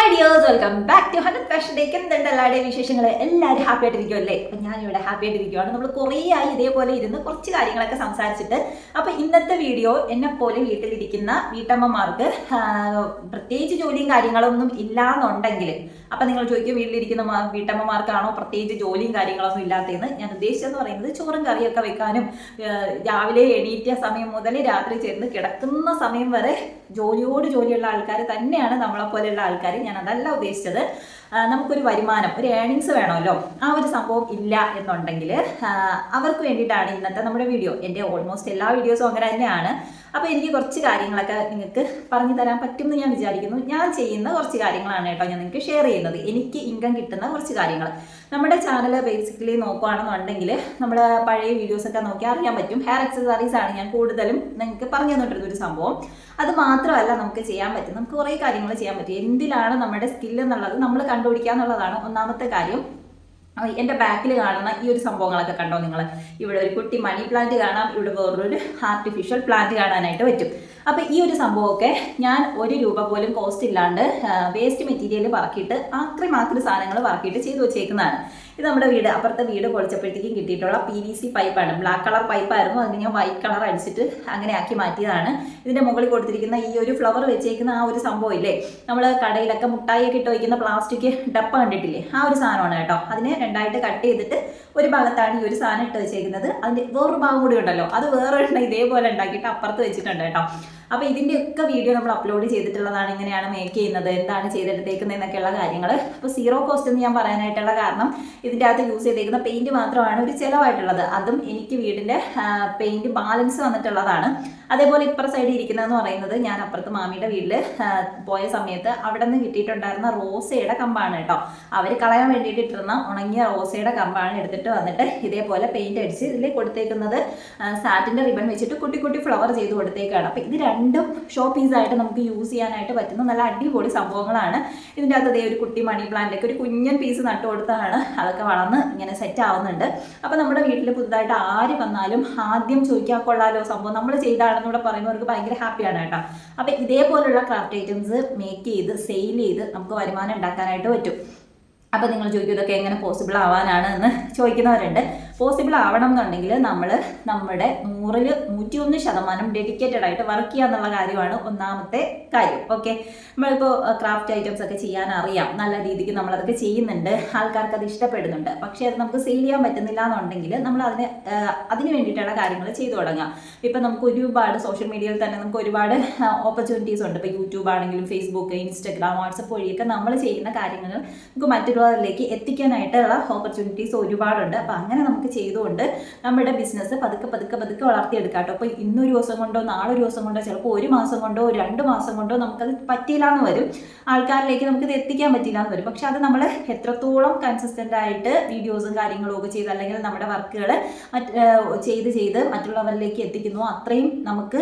Hi dears welcome back to hundred fashion ഡേക്ക് എന്തുണ്ട് എല്ലാവരുടെയും വിശേഷങ്ങൾ എല്ലാവരും ഹാപ്പി ആയിട്ടിരിക്കുമല്ലേ അപ്പം ഞാനിവിടെ ഹാപ്പി ആയിട്ടിരിക്കുകയാണ് നമ്മൾ കുറേ ആയി ഇതേപോലെ ഇരുന്ന് കുറച്ച് കാര്യങ്ങളൊക്കെ സംസാരിച്ചിട്ട്. അപ്പം ഇന്നത്തെ വീഡിയോ എന്നെ പോലെ വീട്ടിലിരിക്കുന്ന വീട്ടമ്മമാർക്ക് പ്രത്യേകിച്ച് ജോലിയും കാര്യങ്ങളൊന്നും ഇല്ലാന്നുണ്ടെങ്കിൽ അപ്പം നിങ്ങൾ ചോദിക്കും വീട്ടിലിരിക്കുന്ന വീട്ടമ്മമാർക്കാണോ പ്രത്യേകിച്ച് ജോലിയും കാര്യങ്ങളൊന്നും ഇല്ലാത്തതെന്ന്. ഞാൻ ഉദ്ദേശിച്ചെന്ന് പറയുന്നത് ചോറും കറിയൊക്കെ വെക്കാനും രാവിലെ എണീറ്റ സമയം മുതൽ രാത്രി ചേർന്ന് കിടക്കുന്ന സമയം വരെ ജോലിയോട് ജോലിയുള്ള ആൾക്കാർ തന്നെയാണ് നമ്മളെ പോലെയുള്ള ആൾക്കാർ ഞാൻ അതല്ല ഉദ്ദേശിച്ചത്. നമുക്കൊരു വരുമാനം ഒരു ഏണിങ്സ് വേണമല്ലോ. ആ ഒരു സംഭവം ഇല്ല എന്നുണ്ടെങ്കിൽ അവർക്ക് വേണ്ടിയിട്ടാണ് ഇന്നത്തെ നമ്മുടെ വീഡിയോ. എന്റെ ഓൾമോസ്റ്റ് എല്ലാ വീഡിയോസും അങ്ങനെ തന്നെയാണ്. അപ്പോൾ എനിക്ക് കുറച്ച് കാര്യങ്ങളൊക്കെ നിങ്ങൾക്ക് പറഞ്ഞു തരാൻ പറ്റുമെന്ന് ഞാൻ വിചാരിക്കുന്നു. ഞാൻ ചെയ്യുന്ന കുറച്ച് കാര്യങ്ങളാണ് കേട്ടോ ഞാൻ നിങ്ങൾക്ക് ഷെയർ ചെയ്യുന്നത്. എനിക്ക് ഇൻകം കിട്ടുന്ന കുറച്ച് കാര്യങ്ങൾ. നമ്മുടെ ചാനൽ ബേസിക്കലി നോക്കുകയാണെന്നുണ്ടെങ്കിൽ നമ്മുടെ പഴയ വീഡിയോസൊക്കെ നോക്കി അറിയാൻ പറ്റും. ഹെയർ എക്സസറീസ് ആണ് ഞാൻ കൂടുതലും നിങ്ങൾക്ക് പറഞ്ഞു തന്നിട്ടുള്ള ഒരു സംഭവം. അത് മാത്രമല്ല നമുക്ക് ചെയ്യാൻ പറ്റും. നമുക്ക് കുറേ കാര്യങ്ങൾ ചെയ്യാൻ പറ്റും. എന്തിലാണ് നമ്മുടെ സ്കില്ല് എന്നുള്ളത് നമ്മൾ കണ്ടുപിടിക്കുക എന്നുള്ളതാണ് ഒന്നാമത്തെ കാര്യം. എന്റെ ബാക്കിൽ കാണുന്ന ഈ ഒരു സംഭവങ്ങളൊക്കെ കണ്ടോ നിങ്ങൾ ഇവിടെ ഒരു കുട്ടി മണി പ്ലാന്റ് കാണാം ഇവിടെ വേറൊരു ആർട്ടിഫിഷ്യൽ പ്ലാന്റ് കാണാനായിട്ട് പറ്റും. അപ്പോൾ ഈ ഒരു സംഭവമൊക്കെ ഞാൻ ഒരു രൂപ പോലും കോസ്റ്റ് ഇല്ലാണ്ട് വേസ്റ്റ് മെറ്റീരിയൽ പറക്കിയിട്ട് ആക്രി സാധനങ്ങൾ പറക്കിയിട്ട് ചെയ്തു വെച്ചേക്കുന്നതാണ്. ഇത് നമ്മുടെ വീട് അപ്പുറത്തെ വീട് പൊളിച്ചപ്പോഴത്തേക്കും കിട്ടിയിട്ടുള്ള പി വി സി പൈപ്പാണ് ബ്ലാക്ക് കളർ പൈപ്പായിരുന്നു അതിന് ഞാൻ വൈറ്റ് കളർ അടിച്ചിട്ട് അങ്ങനെ ആക്കി മാറ്റിയതാണ്. ഇതിന്റെ മുകളിൽ കൊടുത്തിരിക്കുന്ന ഈ ഒരു ഫ്ലവർ വെച്ചേക്കുന്ന ആ ഒരു സംഭവം ഇല്ലേ? നമ്മൾ കടയിലൊക്കെ മുട്ടായിയൊക്കെ ഇട്ട് വയ്ക്കുന്ന പ്ലാസ്റ്റിക് ഡപ്പ കണ്ടിട്ടില്ലേ? ആ ഒരു സാധനമാണ് കേട്ടോ. അതിനെ രണ്ടായിട്ട് കട്ട് ചെയ്തിട്ട് ഒരു ഭാഗത്താണ് ഈ ഒരു സാധനം ഇട്ട് വെച്ചേക്കുന്നത്. അതിന്റെ വേറൊരു ഭാഗം കൂടി ഉണ്ടല്ലോ. അത് വേറെ ഇതേപോലെ ഉണ്ടാക്കിയിട്ട് അപ്പുറത്ത് വെച്ചിട്ടുണ്ട് കേട്ടോ. അപ്പോൾ ഇതിന്റെ ഒക്കെ വീഡിയോ നമ്മൾ അപ്ലോഡ് ചെയ്തിട്ടുള്ളതാണ് എങ്ങനെയാണ് മേക്ക് ചെയ്യുന്നത് എന്താണ് ചെയ്തെടുത്തേക്കുന്നത് എന്നൊക്കെയുള്ള കാര്യങ്ങൾ അപ്പോൾ സീറോ കോസ്റ്റ് എന്ന് ഞാൻ പറയാനായിട്ടുള്ള കാരണം ഇതിന്റെ അകത്ത് യൂസ് ചെയ്തേക്കുന്ന പെയിന്റ് മാത്രമാണ് ഒരു ചിലവായിട്ടുള്ളത്. അതും എനിക്ക് വീടിന്റെ പെയിന്റ് ബാലൻസ് വന്നിട്ടുള്ളതാണ്. അതേപോലെ ഇപ്പുറ സൈഡിൽ ഇരിക്കുന്നതെന്ന് പറയുന്നത് ഞാൻ അപ്പുറത്ത് മാമിയുടെ വീട്ടിൽ പോയ സമയത്ത് അവിടെ നിന്ന് കിട്ടിയിട്ടുണ്ടായിരുന്ന റോസയുടെ കമ്പാണ് കേട്ടോ. അവർ കളയാൻ വേണ്ടിയിട്ട് ഇട്ടിരുന്ന ഉണങ്ങിയ റോസയുടെ കമ്പാണ് എടുത്തിട്ട് വന്നിട്ട് ഇതേപോലെ പെയിന്റ് അടിച്ച് ഇതിൽ കൊടുത്തേക്കുന്നത് സാറ്റിന്റെ റിബൺ വെച്ചിട്ട് കുട്ടി കുട്ടി ഫ്ലവർ ചെയ്ത് കൊടുത്തേക്കാണ്. അപ്പോൾ ഇത് രണ്ടും ഷോ പീസായിട്ട് നമുക്ക് യൂസ് ചെയ്യാനായിട്ട് പറ്റുന്ന നല്ല അടിപൊളി സംഭവങ്ങളാണ്. ഇതിന്റെ അകത്ത് ദേ ഒരു കുട്ടി മണി പ്ലാന്റ് ഒക്കെ ഒരു കുഞ്ഞൻ പീസ് നട്ടു കൊടുത്താണ്. അതൊക്കെ വളർന്ന് ഇങ്ങനെ സെറ്റ് ആവുന്നുണ്ട്. അപ്പോൾ നമ്മുടെ വീട്ടിൽ പുതുതായിട്ട് ആര് വന്നാലും ആദ്യം ചോദിക്കാൻ കൊള്ളാലോ സംഭവം. നമ്മൾ ചെയ്താണെന്ന് ചെയ്താണെന്നൂടെ പറയുന്നവർക്ക് ഭയങ്കര ഹാപ്പിയാണ് കേട്ടോ. അപ്പോൾ ഇതേപോലുള്ള ക്രാഫ്റ്റ് ഐറ്റംസ് മേക്ക് ചെയ്ത് സെയിൽ ചെയ്ത് നമുക്ക് വരുമാനം ഉണ്ടാക്കാനായിട്ട് പറ്റും. അപ്പോൾ നിങ്ങൾ ചോദിക്കും ഇതൊക്കെ എങ്ങനെ പോസിബിൾ ആവാനാണ് എന്ന് ചോദിക്കുന്നവരുണ്ട്. പോസിബിൾ ആവണം എന്നുണ്ടെങ്കിൽ നമ്മൾ നമ്മുടെ നൂറിൽ നൂറ്റിയൊന്ന് ശതമാനം ഡെഡിക്കേറ്റഡ് ആയിട്ട് വർക്ക് ചെയ്യുക എന്നുള്ള കാര്യമാണ് ഒന്നാമത്തെ കാര്യം. ഓക്കെ നമ്മളിപ്പോൾ ക്രാഫ്റ്റ് ഐറ്റംസ് ഒക്കെ ചെയ്യാൻ അറിയാം. നല്ല രീതിക്ക് നമ്മളതൊക്കെ ചെയ്യുന്നുണ്ട്. ആൾക്കാർക്ക് അത് ഇഷ്ടപ്പെടുന്നുണ്ട്. പക്ഷേ അത് നമുക്ക് സെയിൽ ചെയ്യാൻ പറ്റുന്നില്ല എന്നുണ്ടെങ്കിൽ നമ്മൾ അതിന് അതിന് വേണ്ടിയിട്ടുള്ള കാര്യങ്ങൾ ചെയ്തു തുടങ്ങാം. ഇപ്പം നമുക്ക് ഒരുപാട് സോഷ്യൽ മീഡിയയിൽ തന്നെ നമുക്ക് ഒരുപാട് ഓപ്പർച്യൂണിറ്റീസ് ഉണ്ട്. ഇപ്പോൾ യൂട്യൂബ് ആണെങ്കിലും ഫേസ്ബുക്ക് ഇൻസ്റ്റഗ്രാം വാട്സപ്പ് വഴിയൊക്കെ നമ്മൾ ചെയ്യുന്ന കാര്യങ്ങൾ നമുക്ക് മറ്റുള്ളവരിലേക്ക് എത്തിക്കാനായിട്ടുള്ള ഓപ്പർച്യൂണിറ്റീസ് ഒരുപാടുണ്ട്. അപ്പം അങ്ങനെ നമുക്ക് ചെയ്തുകൊണ്ട് നമ്മുടെ ബിസിനസ് പതുക്കെ പതുക്കെ പതുക്കെ വളർത്തിയെടുക്കാം കേട്ടോ. അപ്പോൾ ഇന്നൊരു ദിവസം കൊണ്ടോ നാളെ ഒരു ദിവസം കൊണ്ടോ ചിലപ്പോൾ ഒരു മാസം കൊണ്ടോ രണ്ട് മാസം കൊണ്ടോ നമുക്കത് പറ്റിയില്ല എന്ന് വരും. ആൾക്കാരിലേക്ക് നമുക്കിത് എത്തിക്കാൻ പറ്റില്ല എന്ന് വരും. പക്ഷെ അത് നമ്മൾ എത്രത്തോളം കൺസിസ്റ്റന്റ് ആയിട്ട് വീഡിയോസും കാര്യങ്ങളും ഒക്കെ ചെയ്ത് അല്ലെങ്കിൽ നമ്മുടെ വർക്കുകൾ ചെയ്ത് ചെയ്ത് മറ്റുള്ളവരിലേക്ക് എത്തിക്കുന്നു അത്രയും നമുക്ക്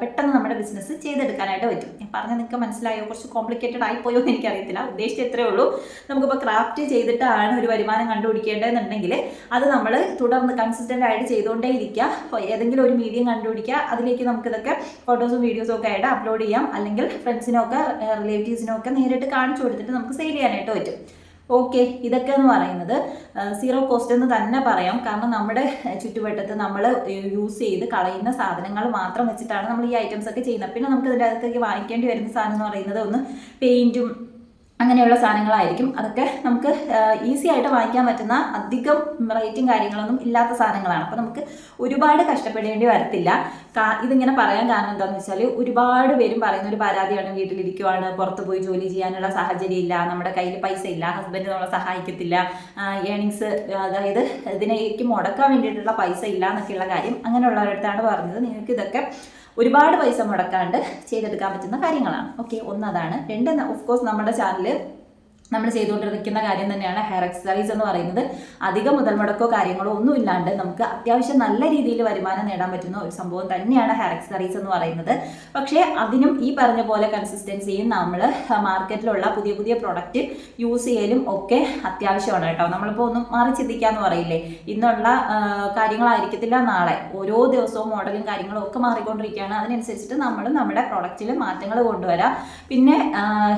പെട്ടെന്ന് നമ്മുടെ ബിസിനസ് ചെയ്തെടുക്കാനായിട്ട് പറ്റും. ഞാൻ പറഞ്ഞ നിങ്ങൾക്ക് മനസ്സിലായോ? കുറച്ച് കോംപ്ലിക്കേറ്റഡ് ആയിപ്പോയോ എന്ന് എനിക്കറിയത്തില്ല. ഉദ്ദേശിച്ചത്രേ ഉള്ളൂ. നമുക്കിപ്പോൾ ക്രാഫ്റ്റ് ചെയ്തിട്ടാണ് ഒരു വരുമാനം കണ്ടുപിടിക്കേണ്ടതെന്നുണ്ടെങ്കിൽ അത് നമ്മൾ തുടർന്ന് കൺസിസ്റ്റന്റ് ആയിട്ട് ചെയ്തുകൊണ്ടേ ഇരിക്കുക ഏതെങ്കിലും ഒരു മീഡിയം കണ്ടുപിടിക്കുക. അതിലേക്ക് നമുക്കിതൊക്കെ ഫോട്ടോസും വീഡിയോസും ഒക്കെ ആയിട്ട് അപ്ലോഡ് ചെയ്യാം. അല്ലെങ്കിൽ ഫ്രണ്ട്സിനൊക്കെ റിലേറ്റീവ്സിനൊക്കെ നേരിട്ട് കാണിച്ചു കൊടുത്തിട്ട് നമുക്ക് സെയിൽ ചെയ്യാനായിട്ട് പറ്റും. ഓക്കെ ഇതൊക്കെ എന്ന് പറയുന്നത് സീറോ കോസ്റ്റ് എന്ന് തന്നെ പറയാം. കാരണം നമ്മുടെ ചുറ്റുവട്ടത്ത് നമ്മൾ യൂസ് ചെയ്ത് കളയുന്ന സാധനങ്ങൾ മാത്രം വെച്ചിട്ടാണ് നമ്മൾ ഈ ഐറ്റംസ് ഒക്കെ ചെയ്യുന്നത്. പിന്നെ നമുക്ക് ഇതിന്റെ അകത്തേക്ക് വാങ്ങിക്കേണ്ടി വരുന്ന സാധനം എന്ന് പറയുന്നത് ഒന്ന് പെയിന്റും അങ്ങനെയുള്ള സാധനങ്ങളായിരിക്കും. അതൊക്കെ നമുക്ക് ഈസി ആയിട്ട് വാങ്ങിക്കാൻ പറ്റുന്ന അധികം റേറ്റും കാര്യങ്ങളൊന്നും ഇല്ലാത്ത സാധനങ്ങളാണ്. അപ്പോൾ നമുക്ക് ഒരുപാട് കഷ്ടപ്പെടേണ്ടി വരത്തില്ല. ഇതിങ്ങനെ പറയാൻ കാരണം എന്താണെന്ന് വെച്ചാൽ ഒരുപാട് പേരും പറയുന്ന ഒരു പരാതിയാണ് വീട്ടിലിരിക്കുവാണ് പുറത്ത് പോയി ജോലി ചെയ്യാനുള്ള സാഹചര്യം ഇല്ല നമ്മുടെ കയ്യിൽ പൈസ ഇല്ല ഹസ്ബൻഡ് നമ്മളെ സഹായിക്കത്തില്ല ഏണിങ്സ് അതായത് ഇതിനേക്ക് മുടക്കാൻ വേണ്ടിയിട്ടുള്ള പൈസ ഇല്ല എന്നൊക്കെയുള്ള കാര്യം അങ്ങനെയുള്ളവരടുത്താണ് പറഞ്ഞത്. നിങ്ങൾക്ക് ഇതൊക്കെ ഒരുപാട് പൈസ മുടക്കാണ്ട് ചെയ്തെടുക്കാൻ പറ്റുന്ന കാര്യങ്ങളാണ്. ഓക്കെ ഒന്നതാണ്. രണ്ട് ഓഫ് കോഴ്സ് നമ്മുടെ ചാനൽ നമ്മൾ ചെയ്തുകൊണ്ടിരിക്കുന്ന കാര്യം തന്നെയാണ് ഹെയർ എക്സസൈസ് എന്ന് പറയുന്നത്. അധികം മുതൽ മുടക്കോ കാര്യങ്ങളോ ഒന്നും ഇല്ലാണ്ട് നമുക്ക് അത്യാവശ്യം നല്ല രീതിയിൽ വരുമാനം നേടാൻ പറ്റുന്ന ഒരു സംഭവം തന്നെയാണ് ഹെയർ എക്സസൈസ് എന്ന് പറയുന്നത്. പക്ഷേ അതിനും ഈ പറഞ്ഞ പോലെ കൺസിസ്റ്റൻസിയും നമ്മൾ മാർക്കറ്റിലുള്ള പുതിയ പുതിയ പ്രൊഡക്റ്റ് യൂസ് ചെയ്യലും ഒക്കെ അത്യാവശ്യമാണ് കേട്ടോ. നമ്മളിപ്പോൾ ഒന്നും മാറി ചിന്തിക്കാന്ന് പറയില്ലേ? ഇന്നുള്ള കാര്യങ്ങളായിരിക്കത്തില്ല നാളെ. ഓരോ ദിവസവും മോഡലും കാര്യങ്ങളും ഒക്കെ മാറിക്കൊണ്ടിരിക്കുകയാണ്. അതിനനുസരിച്ചിട്ട് നമ്മൾ നമ്മുടെ പ്രൊഡക്റ്റിൽ മാറ്റങ്ങൾ കൊണ്ടുവരാം. പിന്നെ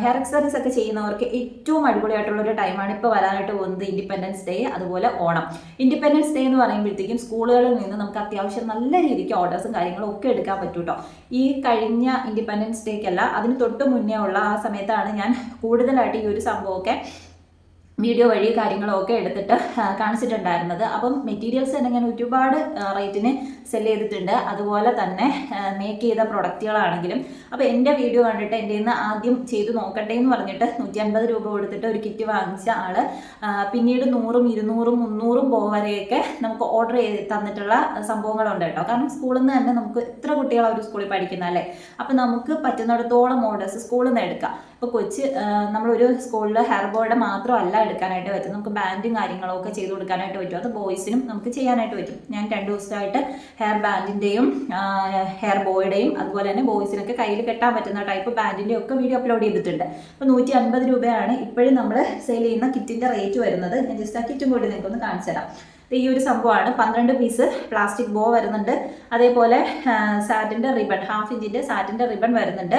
ഹെയർ എക്സസൈസ് ഒക്കെ ചെയ്യുന്നവർക്ക് ഏറ്റവും അടിപൊളിയായിട്ടുള്ള ഒരു ടൈമാണ് ഇപ്പോൾ വരാനായിട്ട് പോകുന്നത് ഇൻഡിപെൻഡൻസ് ഡേ അതുപോലെ ഓണം. ഇൻഡിപെൻഡൻസ് ഡേ എന്ന് പറയുമ്പോഴത്തേക്കും സ്കൂളുകളിൽ നിന്ന് നമുക്ക് അത്യാവശ്യം നല്ല രീതിക്ക് ഓർഡേഴ്സും കാര്യങ്ങളും ഒക്കെ എടുക്കാൻ പറ്റും കേട്ടോ ഈ കഴിഞ്ഞ ഇൻഡിപെൻഡൻസ് ഡേക്കല്ല അതിന് തൊട്ട് മുന്നേ ഉള്ള ആ സമയത്താണ് ഞാൻ കൂടുതലായിട്ട് ഈ ഒരു സംഭവമൊക്കെ വീഡിയോ വഴി കാര്യങ്ങളൊക്കെ എടുത്തിട്ട് കാണിച്ചിട്ടുണ്ടായിരുന്നത്. അപ്പം മെറ്റീരിയൽസ് തന്നെ ഞാൻ ഒരുപാട് റേറ്റിന് സെൽ ചെയ്തിട്ടുണ്ട്. അതുപോലെ തന്നെ മേക്ക് ചെയ്ത പ്രൊഡക്റ്റുകളാണെങ്കിലും അപ്പോൾ എന്റെ വീഡിയോ കണ്ടിട്ട് എന്റെ നിന്ന് ആദ്യം ചെയ്തു നോക്കട്ടെ എന്ന് പറഞ്ഞിട്ട് നൂറ്റി അൻപത് രൂപ കൊടുത്തിട്ട് ഒരു കിറ്റ് വാങ്ങിച്ച ആൾ പിന്നീട് നൂറും ഇരുന്നൂറും മുന്നൂറും പോവരെയൊക്കെ നമുക്ക് ഓർഡർ ചെയ്ത് തന്നിട്ടുള്ള സംഭവങ്ങളുണ്ട് കേട്ടോ. കാരണം സ്കൂളിൽ നിന്ന് തന്നെ നമുക്ക് ഇത്ര കുട്ടികളാണ് ഒരു സ്കൂളിൽ പഠിക്കുന്ന അല്ലേ? അപ്പം നമുക്ക് പറ്റുന്നിടത്തോളം ഓർഡേഴ്സ് സ്കൂളിൽ നിന്ന് എടുക്കാം. ഇപ്പോൾ കൊച്ച് നമ്മളൊരു സ്കൂളിൽ ഹെയർ ബോർഡ് മാത്രമല്ല എടുക്കാനായിട്ട് പറ്റും. നമുക്ക് ബാൻഡും കാര്യങ്ങളൊക്കെ ചെയ്ത് കൊടുക്കാനായിട്ട് പറ്റും. അത് ബോയ്സിനും നമുക്ക് ചെയ്യാനായിട്ട് പറ്റും. ഞാൻ രണ്ട് ദിവസമായിട്ട് ഹെയർ ബാൻഡിന്റെയും ഹെയർ ബോയുടെയും അതുപോലെ തന്നെ ബോയ്സിനൊക്കെ കയ്യിൽ കെട്ടാൻ പറ്റുന്ന ടൈപ്പ് ബാൻഡിന്റെ ഒക്കെ വീഡിയോ അപ്ലോഡ് ചെയ്തിട്ടുണ്ട്. അപ്പോൾ നൂറ്റി അൻപത് രൂപയാണ് ഇപ്പോഴും നമ്മൾ സെയിൽ ചെയ്യുന്ന കിറ്റിന്റെ റേറ്റ് വരുന്നത്. ഞാൻ ജസ്റ്റ് ആ കിറ്റും കൂടി നിങ്ങൾക്കൊന്ന് കാണിച്ചു തരാം. ഈ ഒരു സംഭവമാണ്. പന്ത്രണ്ട് പീസ് പ്ലാസ്റ്റിക് ബോ വരുന്നുണ്ട്. അതേപോലെ സാറ്റിന്റെ റിബൺ ഹാഫ് ഇഞ്ചിന്റെ സാറ്റിന്റെ റിബൺ വരുന്നുണ്ട്.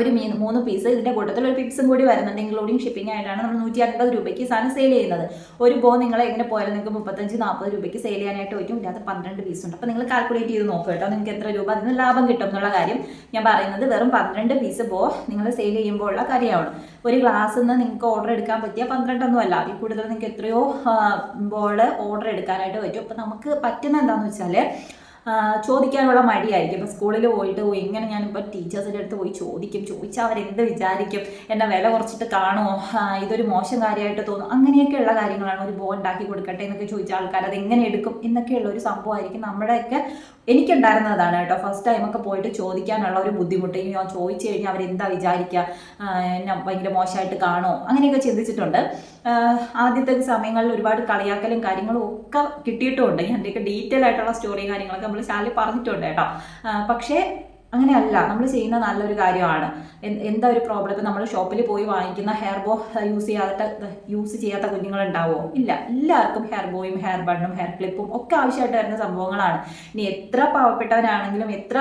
ഒരു മീൻ മൂന്ന് പീസ് ഇതിന്റെ കൂട്ടത്തിൽ ഒരു പിപ്സും കൂടി വരുന്നുണ്ട് ഇൻക്ലൂഡിങ് ഷിപ്പിംഗ് ആയിട്ടാണ് നമ്മൾ നൂറ്റി അൻപത് രൂപയ്ക്ക് സാധനം സെയിൽ ചെയ്യുന്നത്. ഒരു ബോ നിങ്ങൾ എങ്ങനെ പോയാലും നിങ്ങൾക്ക് മുപ്പത്തഞ്ച് നാൽപ്പത് രൂപയ്ക്ക് സെയിൽ ചെയ്യാനായിട്ട് പറ്റും. ഇതിനകത്ത് പന്ത്രണ്ട് പീസ് ഉണ്ട്. അപ്പോൾ നിങ്ങൾ കാൽക്കുലേറ്റ് ചെയ്ത് നോക്കുക കേട്ടോ. നിങ്ങൾക്ക് എത്ര രൂപ അതിന് ലാഭം കിട്ടും എന്നുള്ള കാര്യം ഞാൻ പറയുന്നത് വെറും പന്ത്രണ്ട് പീസ് ബോ നിങ്ങൾ സെയിൽ ചെയ്യുമ്പോൾ ഉള്ള കാര്യമാണ്. ഒരു ഗ്ലാസ്സിൽ നിന്ന് നിങ്ങൾക്ക് ഓർഡർ എടുക്കാൻ പറ്റിയ പന്ത്രണ്ടൊന്നും അല്ല. അതിൽ കൂടുതൽ നിങ്ങൾക്ക് എത്രയോ ബോൾ ഓർഡർ എടുക്കാനായിട്ട് പറ്റും. അപ്പോൾ നമുക്ക് പറ്റുന്ന എന്താണെന്ന് വെച്ചാൽ ചോദിക്കാനുള്ള മടിയായിരിക്കും. ഇപ്പം സ്കൂളിൽ പോയിട്ട് പോയി ഇങ്ങനെ ഞാനിപ്പോൾ ടീച്ചേഴ്സിന്റെ അടുത്ത് പോയി ചോദിക്കും? ചോദിച്ചാൽ അവരെന്ത് വിചാരിക്കും? എന്നെ വില കുറച്ചിട്ട് കാണുമോ ഇതൊരു മോശം കാര്യമായിട്ട് തോന്നും. അങ്ങനെയൊക്കെയുള്ള കാര്യങ്ങളാണ് ഒരു ബോ ഉണ്ടാക്കി കൊടുക്കട്ടെ എന്നൊക്കെ ചോദിച്ച ആൾക്കാർ. അത് എങ്ങനെ എടുക്കും എന്നൊക്കെയുള്ള ഒരു സംഭവമായിരിക്കും. നമ്മുടെയൊക്കെ എനിക്കുണ്ടായിരുന്നതാണ് കേട്ടോ. ഫസ്റ്റ് ടൈമൊക്കെ പോയിട്ട് ചോദിക്കാനുള്ള ഒരു ബുദ്ധിമുട്ട്. ഇനി ഞാൻ ചോദിച്ചു കഴിഞ്ഞാൽ അവരെന്താ വിചാരിക്കുക എന്നെ ഭയങ്കര മോശമായിട്ട് കാണുമോ അങ്ങനെയൊക്കെ ചിന്തിച്ചിട്ടുണ്ട്. ആദ്യത്തെ സമയങ്ങളിൽ ഒരുപാട് കളിയാക്കലും കാര്യങ്ങളും ഒക്കെ കിട്ടിയിട്ടുണ്ട്. എന്റെയൊക്കെ ഡീറ്റെയിൽ ആയിട്ടുള്ള സ്റ്റോറിയും കാര്യങ്ങളൊക്കെ നമ്മൾ ചാനലിൽ പറഞ്ഞിട്ടുണ്ട് കേട്ടോ. പക്ഷേ അങ്ങനെയല്ല. നമ്മൾ ചെയ്യുന്ന നല്ലൊരു കാര്യമാണ്. എന്താ ഒരു പ്രോബ്ലം ഇപ്പം നമ്മൾ ഷോപ്പിൽ പോയി വാങ്ങിക്കുന്ന ഹെയർ ബോ യൂസ് ചെയ്യാത്ത യൂസ് ചെയ്യാത്ത കുഞ്ഞുങ്ങളുണ്ടാവോ? ഇല്ല. എല്ലാവർക്കും ഹെയർ ബോയും ഹെയർ ബണ്ണും ഹെയർ ക്ലിപ്പും ഒക്കെ ആവശ്യമായിട്ട് വരുന്ന സംഭവങ്ങളാണ്. ഇനി എത്ര പാവപ്പെട്ടവരാണെങ്കിലും എത്ര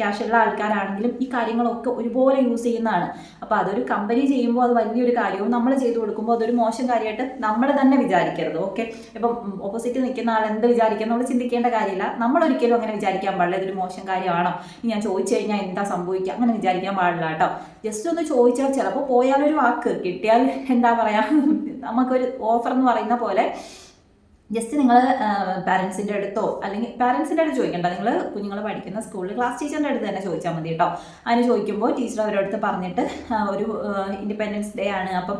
ക്യാഷ് ഉള്ള ആൾക്കാരാണെങ്കിലും ഈ കാര്യങ്ങളൊക്കെ ഒരുപോലെ യൂസ് ചെയ്യുന്നതാണ്. അപ്പോൾ അതൊരു കമ്പനി ചെയ്യുമ്പോൾ അത് വലിയൊരു കാര്യവും നമ്മൾ ചെയ്തു കൊടുക്കുമ്പോൾ അതൊരു മോശം കാര്യമായിട്ട് നമ്മൾ തന്നെ വിചാരിക്കരുത് ഓക്കെ ഇപ്പം ഓപ്പോസിറ്റ് നിൽക്കുന്ന ആൾ എന്ത് വിചാരിക്കും നമ്മൾ ചിന്തിക്കേണ്ട കാര്യമില്ല. നമ്മൾ ഒരിക്കലും അങ്ങനെ വിചാരിക്കാൻ പാടില്ല. ഇതൊരു മോശം കാര്യമാണോ? ഞാൻ ചോദിച്ചു കഴിഞ്ഞാൽ എന്താ സംഭവിക്കുക? അങ്ങനെ വിചാരിക്കാൻ പാടില്ല കേട്ടോ. ജസ്റ്റ് ഒന്ന് ചോദിച്ചാൽ ചിലപ്പോൾ പോയാലൊരു വാക്ക് കിട്ടിയാൽ എന്താ പറയുക നമുക്കൊരു ഓഫർ എന്ന് പറയുന്ന പോലെ ജസ്റ്റ് നിങ്ങൾ പാരൻസിന്റെ അടുത്തോ അല്ലെങ്കിൽ പാരൻസിന്റെ അടുത്ത് ചോദിക്കണ്ട. നിങ്ങൾ കുഞ്ഞുങ്ങൾ പഠിക്കുന്ന സ്കൂളിൽ ക്ലാസ് ടീച്ചറിന്റെ അടുത്ത് തന്നെ ചോദിച്ചാൽ മതി കേട്ടോ അതിന് ചോദിക്കുമ്പോൾ ടീച്ചർ അവരോട് പറഞ്ഞിട്ട് ഒരു ഇൻഡിപെൻഡൻസ് ഡേ ആണ്. അപ്പം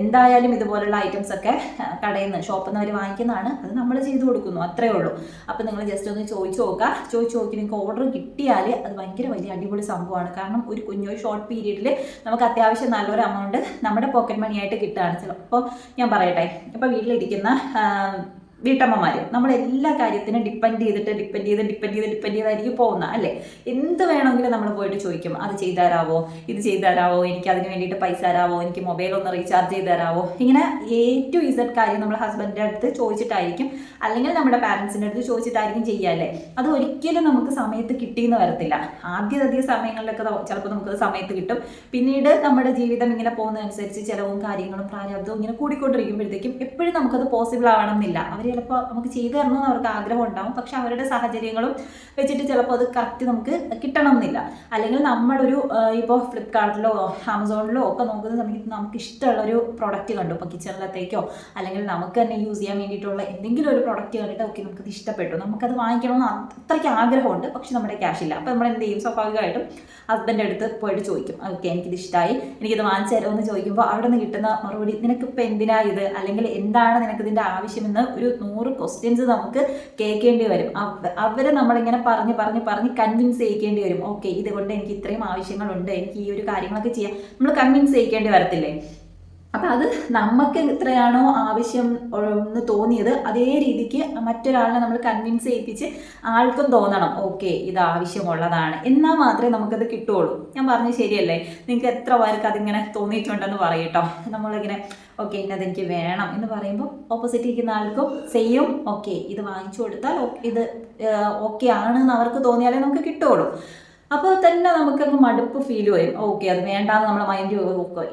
എന്തായാലും ഇതുപോലുള്ള ഐറ്റംസ് ഒക്കെ കടയിൽ നിന്ന് ഷോപ്പിൽ നിന്ന് അവർ വാങ്ങിക്കുന്നതാണ്. അത് നമ്മൾ ചെയ്തു കൊടുക്കുന്നു. അത്രേ ഉള്ളൂ. അപ്പം നിങ്ങൾ ജസ്റ്റ് ഒന്ന് ചോദിച്ചു നോക്കുക ചോദിച്ചു നോക്കി നിങ്ങൾക്ക് ഓർഡർ കിട്ടിയാൽ അത് ഭയങ്കര വലിയ അടിപൊളി സംഭവമാണ്. കാരണം ഒരു കുഞ്ഞൊരു ഷോർട്ട് പീരീഡിൽ നമുക്ക് അത്യാവശ്യം നല്ലൊരു എമൗണ്ട് നമ്മുടെ പോക്കറ്റ് മണിയായിട്ട് കിട്ടുകയാണ് ചിലപ്പോൾ. ഞാൻ പറയട്ടെ. ഇപ്പോൾ വീട്ടിലിരിക്കുന്ന വീട്ടമ്മമാർ നമ്മൾ എല്ലാ കാര്യത്തിനും ഡിപ്പെൻഡ് ചെയ്തിട്ട് ഡിപ്പെൻഡ് ചെയ്ത് ഡിപ്പെൻഡ് ചെയ്ത് ഡിപ്പെൻഡ് ചെയ്തായിരിക്കും പോകുന്ന അല്ലേ? എന്ത് വേണമെങ്കിലും നമ്മൾ പോയിട്ട് ചോദിക്കും. അത് ചെയ്തു തരാവോ ഇത് ചെയ്തു തരാവോ എനിക്ക് അതിന് വേണ്ടിയിട്ട് പൈസ തരാവോ? എനിക്ക് മൊബൈൽ ഒന്ന് റീചാർജ് ചെയ്ത് തരാവോ ഇങ്ങനെ എ ടു ഇസഡ് കാര്യം നമ്മൾ ഹസ്ബൻഡിന്റെ അടുത്ത് ചോദിച്ചിട്ടായിരിക്കും. അല്ലെങ്കിൽ നമ്മുടെ പാരൻസിന്റെ അടുത്ത് ചോദിച്ചിട്ടായിരിക്കും ചെയ്യുക അല്ലേ? അത് ഒരിക്കലും നമുക്ക് സമയത്ത് കിട്ടിയെന്ന് വരത്തില്ല. ആദ്യതധിക സമയങ്ങളിലൊക്കെ ചിലപ്പോൾ നമുക്കത് സമയത്ത് കിട്ടും. പിന്നീട് നമ്മുടെ ജീവിതം ഇങ്ങനെ പോകുന്നതനുസരിച്ച് ചിലവും കാര്യങ്ങളും പ്രാരാബ്ദവും ഇങ്ങനെ കൂടിക്കൊണ്ടിരിക്കുമ്പോഴത്തേക്കും എപ്പോഴും നമുക്കത് പോസിബിൾ ആവണമെന്നില്ല. അവർ ചിലപ്പോൾ നമുക്ക് ചെയ്തു തരണമെന്ന് അവർക്ക് ആഗ്രഹം ഉണ്ടാവും പക്ഷെ അവരുടെ സാഹചര്യങ്ങളും വെച്ചിട്ട് ചിലപ്പോൾ അത് കറക്റ്റ് നമുക്ക് കിട്ടണം എന്നില്ല അല്ലെങ്കിൽ നമ്മളൊരു ഇപ്പോൾ ഫ്ലിപ്കാർട്ടിലോ ആമസോണിലോ ഒക്കെ നോക്കുന്ന സമയത്ത് നമുക്ക് ഇഷ്ടമുള്ള ഒരു പ്രോഡക്റ്റ് കണ്ടു. ഇപ്പോൾ കിച്ചണിലത്തേക്കോ അല്ലെങ്കിൽ നമുക്ക് തന്നെ യൂസ് ചെയ്യാൻ വേണ്ടിയിട്ടുള്ള എന്തെങ്കിലും ഒരു പ്രോഡക്റ്റ് കണ്ടിട്ട് ഓക്കെ നമുക്കത് ഇഷ്ടപ്പെട്ടു. നമുക്കത് വാങ്ങിക്കണമെന്ന് അത്രയ്ക്ക് ആഗ്രഹമുണ്ട്. പക്ഷെ നമ്മുടെ ക്യാഷ് ഇല്ല. അപ്പോൾ നമ്മൾ എന്ത് ചെയ്യും? സ്വാഭാവികമായിട്ടും ഹസ്ബൻഡ് അടുത്ത് പോയിട്ട് ചോദിക്കും. ഓക്കെ എനിക്കിത് ഇഷ്ടമായി എനിക്കിത് വാങ്ങിച്ചു തരുമെന്ന് ചോദിക്കുമ്പോൾ അവിടെ നിന്ന് കിട്ടുന്ന മറുപടി നിനക്കിപ്പോൾ എന്തിനാ ഇത്? അല്ലെങ്കിൽ എന്താണ് നിനക്കിതിന്റെ ആവശ്യമെന്ന് ഒരു നൂറ് ക്വസ്റ്റ്യൻസ് നമുക്ക് കേൾക്കേണ്ടി വരും. അവ- അവരെ നമ്മളിങ്ങനെ പറഞ്ഞ് പറഞ്ഞ് പറഞ്ഞ് കൺവിൻസ് ചെയ്യിക്കേണ്ടി വരും. ഓക്കെ ഇതുകൊണ്ട് എനിക്ക് ഇത്രയും ആവശ്യങ്ങളുണ്ട്. എനിക്ക് ഈ ഒരു കാര്യങ്ങളൊക്കെ ചെയ്യാം. നമ്മൾ കൺവിൻസ് ചെയ്യിക്കേണ്ടി വരത്തില്ലേ? അപ്പം അത് നമുക്ക് എത്രയാണോ ആവശ്യം എന്ന് തോന്നിയത് അതേ രീതിക്ക് മറ്റൊരാളിനെ നമ്മൾ കൺവിൻസ് ചെയ്യിപ്പിച്ച് ആൾക്കും തോന്നണം. ഓക്കെ ഇത് ആവശ്യമുള്ളതാണ്. എന്നാൽ മാത്രമേ നമുക്കത് കിട്ടുള്ളൂ. ഞാൻ പറഞ്ഞു ശരിയല്ലേ? നിങ്ങൾക്ക് എത്ര പേർക്ക് അതിങ്ങനെ തോന്നിയിട്ടുണ്ടെന്ന് പറയട്ടോ നമ്മളിങ്ങനെ ഓക്കെ ഇന്നത് എനിക്ക് വേണം എന്ന് പറയുമ്പോൾ ഓപ്പോസിറ്റ് ഇരിക്കുന്ന ആൾക്കും സെയിം ഓക്കെ ഇത് വാങ്ങിച്ചു കൊടുത്താൽ ഇത് ഓക്കെ ആണ് എന്ന് അവർക്ക് തോന്നിയാലേ നമുക്ക് കിട്ടുള്ളൂ അപ്പോൾ തന്നെ നമുക്കങ്ങ് മടുപ്പ് ഫീൽ വരും. ഓക്കെ അത് വേണ്ടാന്ന് നമ്മളെ മൈൻഡ്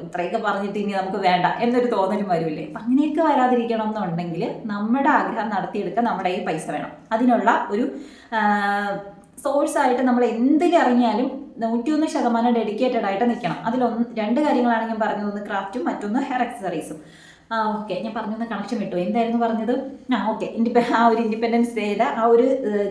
ഇത്രയൊക്കെ പറഞ്ഞിട്ട് ഇനി നമുക്ക് വേണ്ട എന്നൊരു തോന്നലും വരില്ലേ? അപ്പം അങ്ങനെയൊക്കെ വരാതിരിക്കണം എന്നുണ്ടെങ്കിൽ നമ്മുടെ ആഗ്രഹം നടത്തിയെടുക്കാൻ നമ്മുടെ ഈ പൈസ വേണം. അതിനുള്ള ഒരു സോഴ്സായിട്ട് നമ്മൾ എന്തിൽ ഇറങ്ങിയാലും നൂറ്റിയൊന്ന് ശതമാനം ഡെഡിക്കേറ്റഡ് ആയിട്ട് നിൽക്കണം. അതിലൊന്ന് രണ്ട് കാര്യങ്ങളാണ് ഞാൻ പറഞ്ഞത്. ഒന്ന് ക്രാഫ്റ്റും മറ്റൊന്ന് ഹെയർ എക്സസറീസും ആ ഓക്കെ ഞാൻ പറഞ്ഞൊന്ന് കണക്ഷൻ വിട്ടു. എന്തായിരുന്നു പറഞ്ഞത്? ആ ഓക്കെ ഇൻഡിപെ ആ ഒരു ഇൻഡിപെൻഡൻസ് ഡേയുടെ ആ ഒരു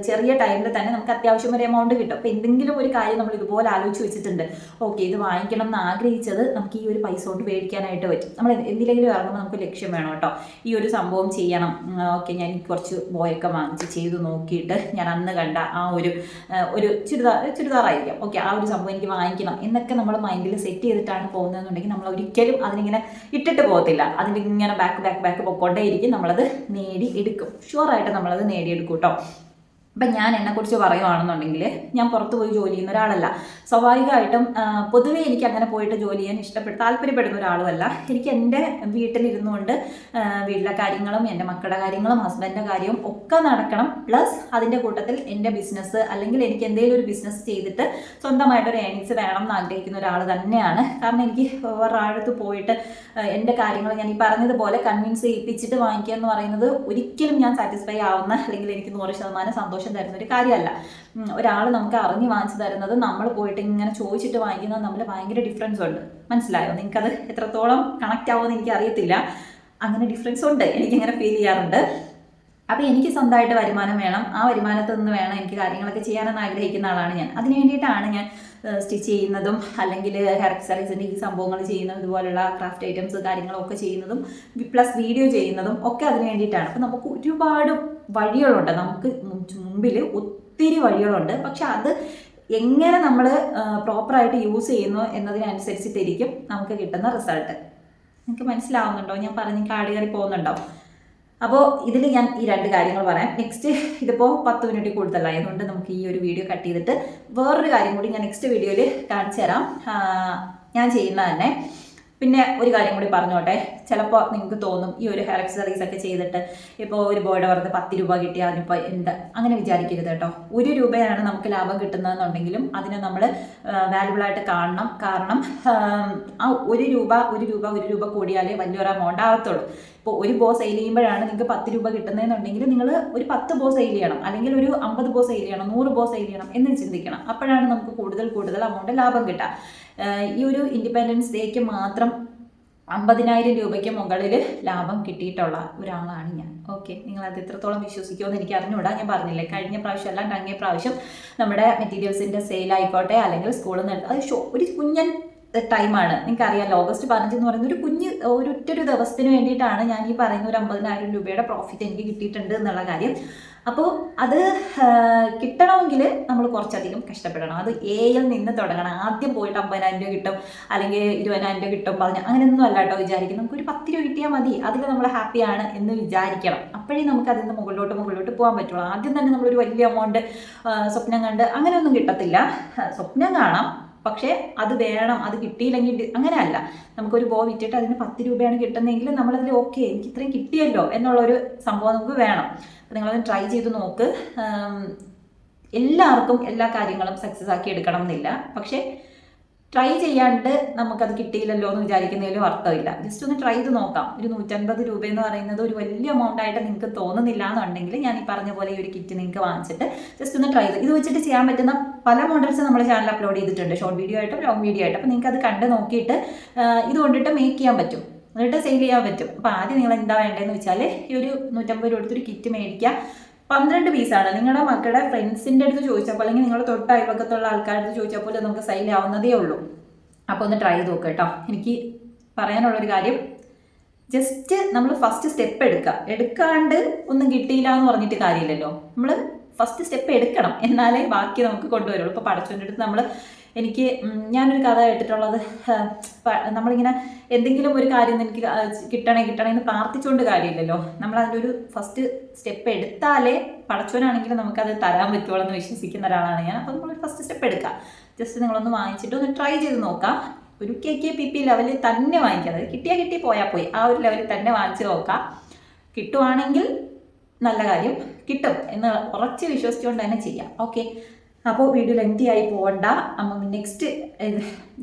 ചെറിയ ടൈമിൽ തന്നെ നമുക്ക് അത്യാവശ്യം ഒരു എമൗണ്ട് കിട്ടും. അപ്പോൾ എന്തെങ്കിലും ഒരു കാര്യം നമ്മൾ ഇതുപോലെ ആലോചിച്ച് വെച്ചിട്ടുണ്ട്. ഓക്കെ ഇത് വാങ്ങിക്കണം എന്ന് ആഗ്രഹിച്ചത് നമുക്ക് ഈ ഒരു പൈസ കൊണ്ട് മേടിക്കാനായിട്ട് പറ്റും. നമ്മൾ എന്തിലെങ്കിലും ഇറങ്ങുമ്പോൾ നമുക്ക് ലക്ഷ്യം വേണം കേട്ടോ. ഈ ഒരു സംഭവം ചെയ്യണം. ഓക്കെ ഞാൻ കുറച്ച് ബോയൊക്കെ വാങ്ങിച്ച് ചെയ്ത് നോക്കിയിട്ട് ഞാൻ അന്ന് കണ്ട ആ ഒരു ഒരു ചുരിദാർ ചുരിദാറായിരിക്കാം. ഓക്കെ ആ ഒരു സംഭവം എനിക്ക് വാങ്ങിക്കണം എന്നൊക്കെ നമ്മൾ മൈൻഡിൽ സെറ്റ് ചെയ്തിട്ടാണ് പോകുന്നതെന്നുണ്ടെങ്കിൽ നമ്മൾ ഒരിക്കലും അതിനിങ്ങനെ ഇട്ടിട്ട് പോകത്തില്ല. അതിന്റെ ഇങ്ങനെ ബാക്ക് ബാക്ക് ബാക്ക് പൊക്കോട്ടേ ഇരിക്കും നമ്മളത് നേടി എടുക്കും ഷുവറായിട്ട് നമ്മളത് നേടിയെടുക്കും കേട്ടോ അപ്പം ഞാൻ എന്നെക്കുറിച്ച് പറയുവാണെന്നുണ്ടെങ്കിൽ ഞാൻ പുറത്ത് പോയി ജോലി ചെയ്യുന്ന ഒരാളല്ല. സ്വാഭാവികമായിട്ടും പൊതുവേ എനിക്ക് അങ്ങനെ പോയിട്ട് ജോലി ചെയ്യാൻ ഇഷ്ടപ്പെട്ട് താല്പര്യപ്പെടുന്ന ഒരാളുമല്ല. എനിക്ക് എന്റെ വീട്ടിലിരുന്നുകൊണ്ട് കൊണ്ട് വീട്ടിലെ കാര്യങ്ങളും എന്റെ മക്കളുടെ കാര്യങ്ങളും ഹസ്ബൻഡിന്റെ കാര്യവും ഒക്കെ നടക്കണം. പ്ലസ് അതിന്റെ കൂട്ടത്തിൽ എന്റെ ബിസിനസ് അല്ലെങ്കിൽ എനിക്ക് എന്തെങ്കിലും ഒരു ബിസിനസ് ചെയ്തിട്ട് സ്വന്തമായിട്ടൊരു ഏണിങ്സ് വേണം എന്ന് ആഗ്രഹിക്കുന്ന ഒരാൾ തന്നെയാണ്. കാരണം എനിക്ക് ഒരാഴത്ത് പോയിട്ട് എന്റെ കാര്യങ്ങൾ ഞാൻ ഈ പറഞ്ഞതുപോലെ കൺവിൻസ് ചെയ്യിപ്പിച്ചിട്ട് വാങ്ങിക്കുക എന്ന് പറയുന്നത് ഒരിക്കലും ഞാൻ സാറ്റിസ്ഫൈ ആവുന്ന അല്ലെങ്കിൽ എനിക്ക് നൂറ് ശതമാനം സന്തോഷം തരുന്ന ഒരു കാര്യമല്ല. ഒരാൾ നമുക്ക് അറിഞ്ഞ് വാങ്ങിച്ചു തരുന്നത് നമ്മൾ പോയിട്ട് ഇങ്ങനെ ചോദിച്ചിട്ട് വാങ്ങിക്കുന്നത് നമ്മൾ ഭയങ്കര ഡിഫറൻസ് ഉണ്ട്. മനസ്സിലായോ? നിങ്ങൾക്കത് എത്രത്തോളം കണക്റ്റ് ആവുമെന്ന് എനിക്ക് അറിയത്തില്ല അങ്ങനെ ഡിഫറൻസ് ഉണ്ട്. എനിക്കങ്ങനെ ഫീൽ ചെയ്യാറുണ്ട്. അപ്പോൾ എനിക്ക് സ്വന്തമായിട്ട് വരുമാനം വേണം. ആ വരുമാനത്തിൽ നിന്ന് വേണം എനിക്ക് കാര്യങ്ങളൊക്കെ ചെയ്യാനെന്ന് ആഗ്രഹിക്കുന്ന ആളാണ് ഞാൻ. അതിന് വേണ്ടിയിട്ടാണ് ഞാൻ സ്റ്റിച്ച് ചെയ്യുന്നതും അല്ലെങ്കിൽ ഹെയർ എക്സസൈസിന്റെ ഈ സംഭവങ്ങൾ ചെയ്യുന്നതും ഇതുപോലുള്ള ക്രാഫ്റ്റ് ഐറ്റംസ് കാര്യങ്ങളൊക്കെ ചെയ്യുന്നതും പ്ലസ് വീഡിയോ ചെയ്യുന്നതും ഒക്കെ അതിന് വേണ്ടിയിട്ടാണ്. അപ്പോൾ നമുക്ക് ഒരുപാട് വഴികളുണ്ട്. നമുക്ക് മുമ്പിൽ ഒത്തിരി വഴികളുണ്ട്. പക്ഷെ അത് എങ്ങനെ നമ്മൾ പ്രോപ്പറായിട്ട് യൂസ് ചെയ്യുന്നു എന്നതിനനുസരിച്ചിട്ടിരിക്കും നമുക്ക് കിട്ടുന്ന റിസൾട്ട് നിങ്ങൾക്ക് മനസ്സിലാവുന്നുണ്ടോ? ഞാൻ പറഞ്ഞ് കാടുകയറി പോകുന്നുണ്ടോ? അപ്പോൾ ഇതിൽ ഞാൻ ഈ രണ്ട് കാര്യങ്ങൾ പറയാം. നെക്സ്റ്റ് ഇതിപ്പോൾ പത്ത് മിനിറ്റ് കൂടുതലായതുകൊണ്ട് നമുക്ക് ഈ ഒരു വീഡിയോ കട്ട് ചെയ്തിട്ട് വേറൊരു കാര്യം കൂടി ഞാൻ നെക്സ്റ്റ് വീഡിയോയിൽ കാണിച്ചു തരാം. ഞാൻ ചെയ്യുന്ന തന്നെ. പിന്നെ ഒരു കാര്യം കൂടി പറഞ്ഞോട്ടെ. ചിലപ്പോൾ നിങ്ങൾക്ക് തോന്നും ഈ ഒരു ഹെയർ എക്സസറീസ് ഒക്കെ ചെയ്തിട്ട് ഇപ്പോൾ ഒരു ബോയുടെ വെറുതെ പത്ത് രൂപ കിട്ടിയാൽ അതിനിപ്പോൾ എന്ത്? അങ്ങനെ വിചാരിക്കരുത് കേട്ടോ. ഒരു രൂപയാണ് നമുക്ക് ലാഭം കിട്ടുന്നതെന്നുണ്ടെങ്കിലും അതിനെ നമ്മൾ വാല്യുബിളായിട്ട് കാണണം. കാരണം ആ ഒരു രൂപ ഒരു രൂപ ഒരു രൂപ കൂടിയാലേ വലിയൊരു എമൗണ്ട് ആവത്തുള്ളൂ. ഇപ്പോൾ ഒരു ബോ സെയിൽ ചെയ്യുമ്പോഴാണ് നിങ്ങൾക്ക് പത്ത് രൂപ കിട്ടുന്നതെന്നുണ്ടെങ്കിൽ നിങ്ങൾ ഒരു പത്ത് ബോ സെയിൽ ചെയ്യണം. അല്ലെങ്കിൽ ഒരു അമ്പത് ബോ സെയിൽ ചെയ്യണം നൂറ് ബോ സെയിൽ ചെയ്യണം എന്ന് ചിന്തിക്കണം. അപ്പോഴാണ് നമുക്ക് കൂടുതൽ കൂടുതൽ അമൗണ്ട് ലാഭം കിട്ടുക. ഈ ഒരു ഇൻഡിപെൻഡൻസ് ഡേക്ക് മാത്രം അമ്പതിനായിരം രൂപയ്ക്ക് മുകളിൽ ലാഭം കിട്ടിയിട്ടുള്ള ഒരാളാണ് ഞാൻ. ഓക്കെ നിങ്ങൾ അത് എത്രത്തോളം വിശ്വസിക്കുമെന്ന് എനിക്ക് അറിഞ്ഞുകൂടാ. ഞാൻ പറഞ്ഞില്ലേ കഴിഞ്ഞ പ്രാവശ്യം അല്ലാണ്ട് അങ്ങേ പ്രാവശ്യം നമ്മുടെ മെറ്റീരിയൽസിന്റെ സെയിൽ ആയിക്കോട്ടെ അല്ലെങ്കിൽ സ്കൂളിൽ നിന്ന് അത് ഷോ ഒരു കുഞ്ഞൻ ടൈമാണ് നിങ്ങൾക്കറിയാം ഓഗസ്റ്റ് പതിനഞ്ച് എന്ന് പറയുന്ന ഒരു കുഞ്ഞ് ഒരു ഒറ്റൊരു ദിവസത്തിന് വേണ്ടിയിട്ടാണ് ഞാൻ ഈ പറയുന്ന ഒരു അമ്പതിനായിരം രൂപയുടെ പ്രോഫിറ്റ് എനിക്ക് കിട്ടിയിട്ടുണ്ട് എന്നുള്ള കാര്യം. അപ്പോൾ അത് കിട്ടണമെങ്കിൽ നമ്മൾ കുറച്ചധികം കഷ്ടപ്പെടണം. അത് എയിൽ നിന്ന് തുടങ്ങണം. ആദ്യം പോയിട്ട് അമ്പതിനായിരം രൂപ കിട്ടും അല്ലെങ്കിൽ ഇരുപതിനായിരം രൂപ കിട്ടും പറഞ്ഞ അങ്ങനെയൊന്നും അല്ല കേട്ടോ വിചാരിക്കും നമുക്കൊരു പത്ത് രൂപ കിട്ടിയാൽ മതി. അതിൽ നമ്മൾ ഹാപ്പിയാണ് എന്ന് വിചാരിക്കണം. അപ്പോഴേ നമുക്ക് അതിൽ നിന്ന് മുകളിലോട്ട് മുകളിലോട്ട് പോകാൻ പറ്റുള്ളൂ. ആദ്യം തന്നെ നമ്മളൊരു വലിയ എമൗണ്ട് സ്വപ്നം കണ്ട് അങ്ങനെയൊന്നും കിട്ടത്തില്ല. സ്വപ്നം കാണാം. പക്ഷേ അത് വേണം അത് കിട്ടിയില്ലെങ്കിൽ അങ്ങനെയല്ല. നമുക്കൊരു ബോ വിറ്റിട്ട് അതിന് പത്ത് രൂപയാണ് കിട്ടുന്നതെങ്കിൽ നമ്മളതിൽ ഓക്കെ എനിക്ക് ഇത്രയും കിട്ടിയല്ലോ എന്നുള്ളൊരു സംഭവം നമുക്ക് വേണം. അപ്പം നിങ്ങളത് ട്രൈ ചെയ്ത് നോക്ക്. എല്ലാവർക്കും എല്ലാ കാര്യങ്ങളും സക്സസ് ആക്കി എടുക്കണം എന്നില്ല പക്ഷേ ട്രൈ ചെയ്യാണ്ട് നമുക്കത് കിട്ടിയില്ലല്ലോ എന്ന് വിചാരിക്കുന്നതിലും അർത്ഥമില്ല. ജസ്റ്റ് ഒന്ന് ട്രൈ ചെയ്ത് നോക്കാം. ഒരു നൂറ്റൻപത് രൂപ എന്ന് പറയുന്നത് ഒരു വലിയ എമൗണ്ട് ആയിട്ട് നിങ്ങൾക്ക് തോന്നുന്നില്ല എന്നുണ്ടെങ്കിൽ ഞാൻ ഈ പറഞ്ഞ പോലെ ഈ ഒരു കിറ്റ് നിങ്ങൾക്ക് വാങ്ങിച്ചിട്ട് ജസ്റ്റ് ഒന്ന് ട്രൈ ചെയ്ത്. ഇത് വെച്ചിട്ട് ചെയ്യാൻ പറ്റുന്ന പല മോഡൽസ് നമ്മുടെ ചാനൽ അപ്ലോഡ് ചെയ്തിട്ടുണ്ട്. ഷോർട്ട് വീഡിയോ ആയിട്ടും ലോങ് വീഡിയോ ആയിട്ടും. അപ്പോൾ നിങ്ങൾക്ക് അത് കണ്ട് നോക്കിയിട്ട് ഇത് കൊണ്ടിട്ട് മേക്ക് ചെയ്യാൻ പറ്റും. എന്നിട്ട് സെയിൽ ചെയ്യാൻ പറ്റും. അപ്പോൾ ആദ്യം നിങ്ങൾ എന്താ വേണ്ടതെന്ന് വെച്ചാൽ ഈ ഒരു നൂറ്റമ്പത് രൂപ കൊടുത്തൊരു കിറ്റ് മേടിക്കുക. പന്ത്രണ്ട് പീസാണ് നിങ്ങളുടെ മക്കളുടെ ഫ്രണ്ട്സിന്റെ അടുത്ത് ചോദിച്ചപ്പോൾ അല്ലെങ്കിൽ നിങ്ങൾ തൊട്ട് അയൽപക്കത്തുള്ള അടുത്ത് ചോദിച്ചപ്പോൾ നമുക്ക് സെയിൽ ആവുന്നതേ ഉള്ളൂ. അപ്പോൾ ഒന്ന് ട്രൈ ചെയ്ത് നോക്കുക കേട്ടോ. എനിക്ക് പറയാനുള്ളൊരു കാര്യം ജസ്റ്റ് നമ്മൾ ഫസ്റ്റ് സ്റ്റെപ്പ് എടുക്കുക എടുക്കാണ്ട് ഒന്നും കിട്ടിയില്ല എന്ന് പറഞ്ഞിട്ട് കാര്യമില്ലല്ലോ. നമ്മൾ ഫസ്റ്റ് സ്റ്റെപ്പ് എടുക്കണം. എന്നാലേ ബാക്കി നമുക്ക് കൊണ്ടുവരുള്ളൂ. ഇപ്പോൾ പടച്ചോന്റെ അടുത്ത് നമ്മൾ എനിക്ക് ഞാനൊരു കഥ കേട്ടിട്ടുള്ളത് നമ്മളിങ്ങനെ എന്തെങ്കിലും ഒരു കാര്യം എനിക്ക് കിട്ടണേ കിട്ടണേ എന്ന് പ്രാർത്ഥിച്ചുകൊണ്ട് കാര്യമില്ലല്ലോ. നമ്മൾ അതിന്റെ ഫസ്റ്റ് സ്റ്റെപ്പ് എടുത്താലേ പടച്ചവനാണെങ്കിലും നമുക്കത് തരാൻ പറ്റുള്ളൂ എന്ന് വിശ്വസിക്കുന്ന ഒരാളാണ് ഞാൻ. അപ്പോൾ നമ്മൾ ഫസ്റ്റ് സ്റ്റെപ്പ് എടുക്കുക ജസ്റ്റ് നിങ്ങളൊന്ന് വാങ്ങിച്ചിട്ട് ഒന്ന് ട്രൈ ചെയ്ത് നോക്കാം. ഒരു കെ കെ പി പി ലെവലിൽ തന്നെ വാങ്ങിക്കാം. അതായത് കിട്ടിയാൽ കിട്ടി പോയാൽ പോയി. ആ ഒരു ലെവലിൽ തന്നെ വാങ്ങിച്ച് നോക്കാം. കിട്ടുവാണെങ്കിൽ നല്ല കാര്യം കിട്ടും എന്ന് ഉറച്ച് വിശ്വസിച്ചുകൊണ്ട് തന്നെ ചെയ്യാം. ഓക്കെ അപ്പോൾ വീഡിയോ ലെങ്തി ആയി പോകണ്ട അപ്പം നെക്സ്റ്റ്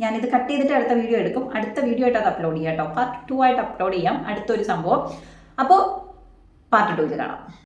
ഞാനിത് കട്ട് ചെയ്തിട്ട് അടുത്ത വീഡിയോ എടുക്കും. അടുത്ത വീഡിയോ ആയിട്ട് അത് അപ്ലോഡ് ചെയ്യാം കേട്ടോ പാർട്ട് ടു ആയിട്ട് അപ്ലോഡ് ചെയ്യാം. അടുത്തൊരു സംഭവം. അപ്പോൾ പാർട്ട് ടൂവിൽ കാണാം.